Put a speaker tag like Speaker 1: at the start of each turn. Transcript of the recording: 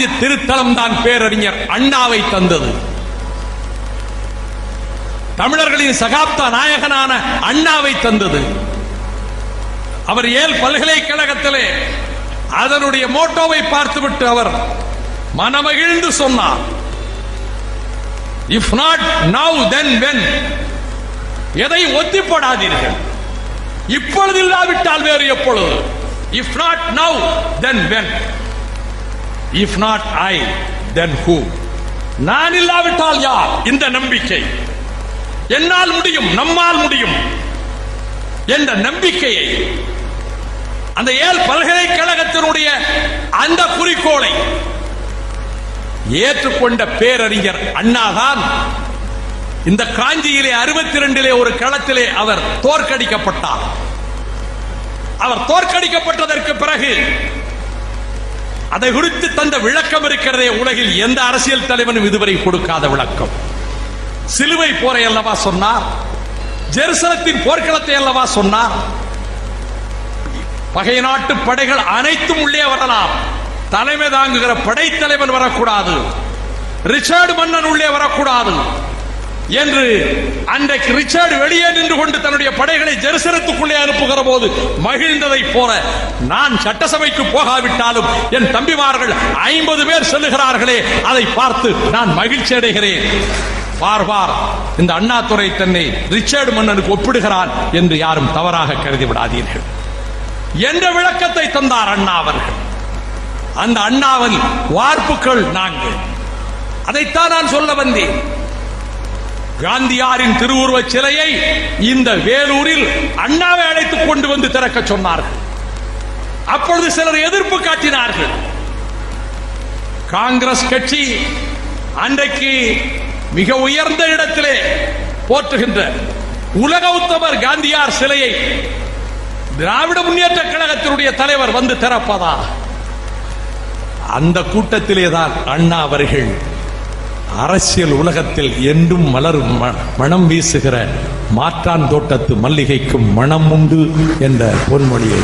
Speaker 1: அஞ்சு திருத்தலம் தான் பேரறிஞர் அண்ணாவை தந்தது. தமிழர்களின் சகாப்த நாயகனான அண்ணாவை தந்தது. அவர் ஏல் பல்கலைக்கழகத்திலே அதனுடைய மோட்டோவை பார்த்துவிட்டு அவர் மனமகிழ்ந்து சொன்னார். If not now then when எதை ஒத்தி போடாதீர்கள் இப்பொழுது இல்லாவிட்டால் வேறு எப்பொழுது? If not now then when if not I then who நான் இல்லாவிட்டால் யார்? இந்த நம்பிக்கை. என்னால் முடியும் நம்மால் முடியும் என்ற நம்பிக்கையை. அந்த ஏல் பல்கலைக்கழகத்தினுடைய அந்த குறிக்கோளை ஏற்றுக்கொண்ட பேரறிஞர் அண்ணாதான் இந்த காஞ்சியிலே அறுபத்தி ரெண்டிலே ஒரு களத்திலே அவர் தோற்கடிக்கப்பட்டார். அவர் தோற்கடிக்கப்பட்டதற்கு பிறகு அதை குறித்து தந்த விளக்கம் இருக்கிறதே உலகில் எந்த அரசியல் தலைவனும் இதுவரை கொடுக்காத விளக்கம். சிலுவை போரை அல்லவா சொன்னார்? ஜெருசலத்தின் போர்க்களத்தை அல்லவா சொன்னார்? பகை நாட்டு படைகள் அனைத்தும் உள்ளே வரலாம். தலைமை தாங்குகிற படைத்தலைவன் வரக்கூடாது. ரிச்சர்டு மன்னன் உள்ளே வரக்கூடாது. என்று அன்றைக்கு ரிச்சர்டு வெளியே நின்று கொண்டு தன்னுடைய படைகளை ஜெருசலத்துக்குள்ளே அனுப்புகிற போது மகிழ்ந்ததை போல நான் சட்டசபைக்கு போகாவிட்டாலும் என் தம்பிமார்கள் ஐம்பது பேர் செல்லுகிறார்களே அதை பார்த்து நான் மகிழ்ச்சி அடைகிறேன். பார் பார் இந்த அண்ணாதுரை தன்னை ரிச்சர்டு மன்னனுக்கு ஒப்பிடுகிறான் என்று யாரும் தவறாக கருதி விடாதீர்கள். என்ற விளக்கத்தை தந்தார் அண்ணா அவர்கள். அந்த அண்ணாவில் வார்ப்புகள் நாங்கள் அதைத்தான் நான் சொல்ல வந்தேன். காந்தியாரின் திருவுருவச் சிலையை இந்த வேலூரில் அண்ணாவை அழைத்துக் கொண்டு வந்து திறக்க சொன்னார்கள். அப்பொழுது சிலர் எதிர்ப்பு காட்டினார்கள். காங்கிரஸ் கட்சி அன்றைக்கு மிக உயர்ந்த இடத்திலே போற்றுகின்ற உலக உத்தமர் காந்தியார் சிலையை திராவிட முன்னேற்ற கழகத்தினுடைய தலைவர் வந்து திறப்பதா? அந்த கூட்டத்திலே தான் அண்ணா அவர்கள் அரசியல் உலகத்தில் என்றும் மலரும் ம- மணம் வீசுகிற மாற்றான் தோட்டத்து மல்லிகைக்கும் மனம் உண்டு என்ற பொன்மொழியை